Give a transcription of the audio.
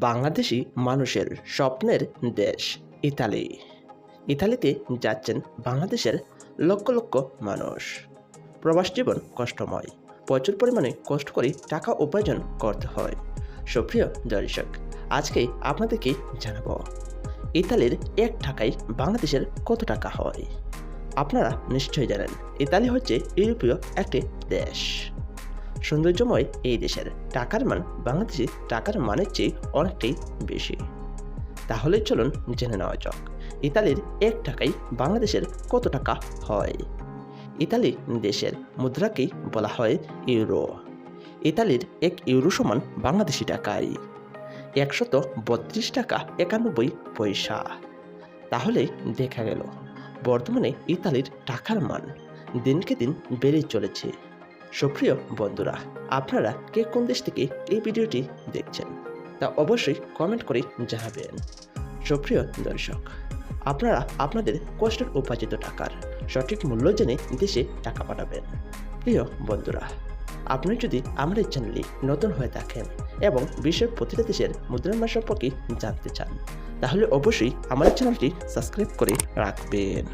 বাংলাদেশি মানুষের স্বপ্নের দেশ। ইতালি। ইতালিতে যাচ্ছেন বাংলাদেশের লক্ষ লক্ষ মানুষ। প্রবাস জীবন কষ্টময়। প্রচুর পরিমাণে কষ্ট করে টাকা উপার্জন করতে হয়। সুপ্রিয় দর্শক, আজকে আপনাদেরকে জানাব, ইতালির এক টাকায় বাংলাদেশের কত টাকা হয়? আপনারা নিশ্চয়ই জানেন, ইতালি হচ্ছে ইউরোপীয় একটি দেশ। সৌন্দর্যময় এই দেশের। টাকার মান বাংলাদেশি টাকার মানের চেয়ে অনেকটাই বেশি। তাহলে চলুন জেনে নেওয়া যাক, ইতালির এক টাকায় বাংলাদেশের কত টাকা হয়? ইতালি দেশের মুদ্রাকেই বলা হয় ইউরো। ইতালির এক ইউরো সমান বাংলাদেশি টাকায় একশত বত্রিশ টাকা একানব্বই পয়সা। তাহলে দেখা গেল, বর্তমানে ইতালির টাকার মান দিনকে দিন বেড়ে চলেছে। সুপ্রিয় বন্ধুরা, আপনারা কে কোন দেশ থেকে এই ভিডিওটি দেখছেন তা অবশ্যই কমেন্ট করে জানাবেন। সুপ্রিয় দর্শক, আপনারা আপনাদের কষ্টের উপার্জিত টাকার সঠিক মূল্য জেনে দেশে টাকা পাঠাবেন। প্রিয় বন্ধুরা, আপনি যদি আমাদের চ্যানেলে নতুন হয়ে থাকেন এবং বিশ্বের প্রতিটা দেশের মুদ্রার সম্পর্কে জানতে চান, তাহলে অবশ্যই আমাদের চ্যানেলটি সাবস্ক্রাইব করে রাখবেন।